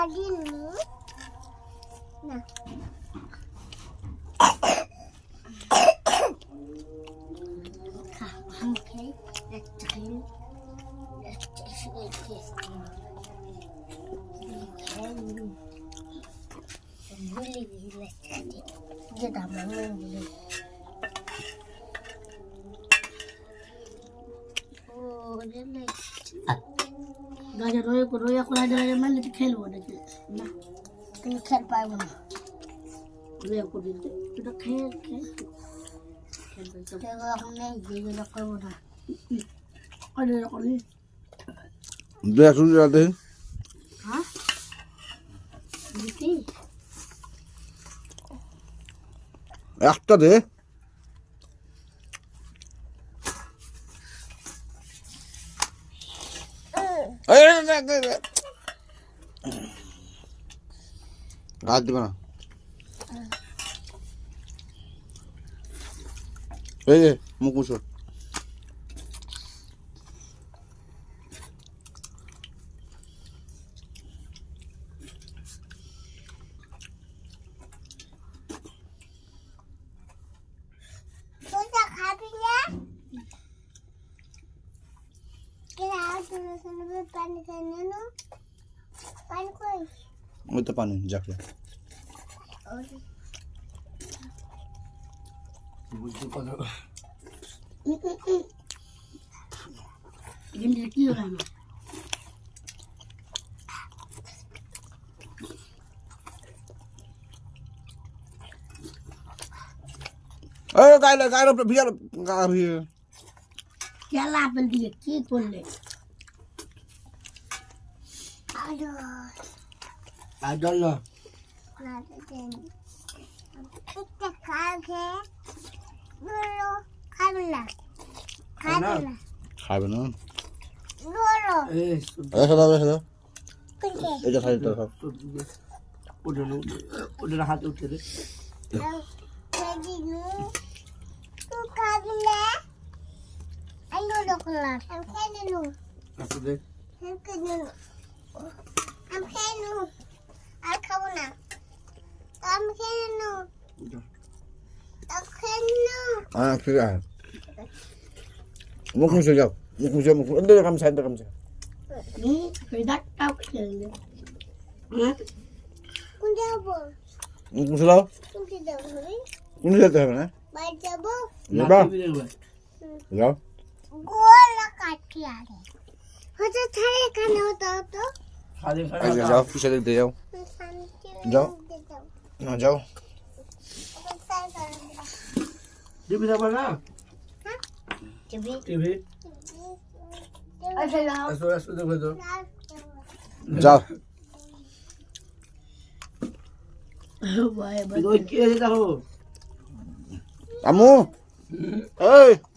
Palini. Na. Okay, let's drink. Let's eat this. Okay. Really, let's eat it. Get a moment. Oh, then let's. Gaza রয়ে রয়ে কোলা জলে মারলে তো খেলবো নাকি না তুমি খেল পাইব না রয়ে করি তো খেয়ে খেয়ে একটা দে রাত দেবে না এই মুখ মুছো ওই তো পানি যাকে বুঝতে পারো কি হলো আমার এই কি করলে 아유, 안 잘라. 나도 되니. 이때 가게 눌러 가물라. 가물라. 가면은 눌러. 에이, 좀, 아 해봐 해봐 근데 여자 사진 떠서 좀 이게 우리는 우리는 하도 그래. 나 돼지는 또 가물래. 안 눌러 골라. 안 캐는 눌. 아 그래. 안 캐는 눌. I'm here now. I'll come now. I'm here now. I'm here now. 아 그래 먹고 있어 먹고 있어 먹고 흔들려 감사 흔들려 감사 네? 응? 불닭 떡볶이 응? 군자보 군슬라? 군슬라 군슬라 때문에? 맞아 뭐? 맞아? 뭐라 같이 하래 হচ্ছে ছাড়ে এখানে হতো তো আজকে আচ্ছা, যাও পিছে দেখতে যাও যাও না যাও টিভি দেখবো না টিভি টিভি আচ্ছা, যাও আমু এই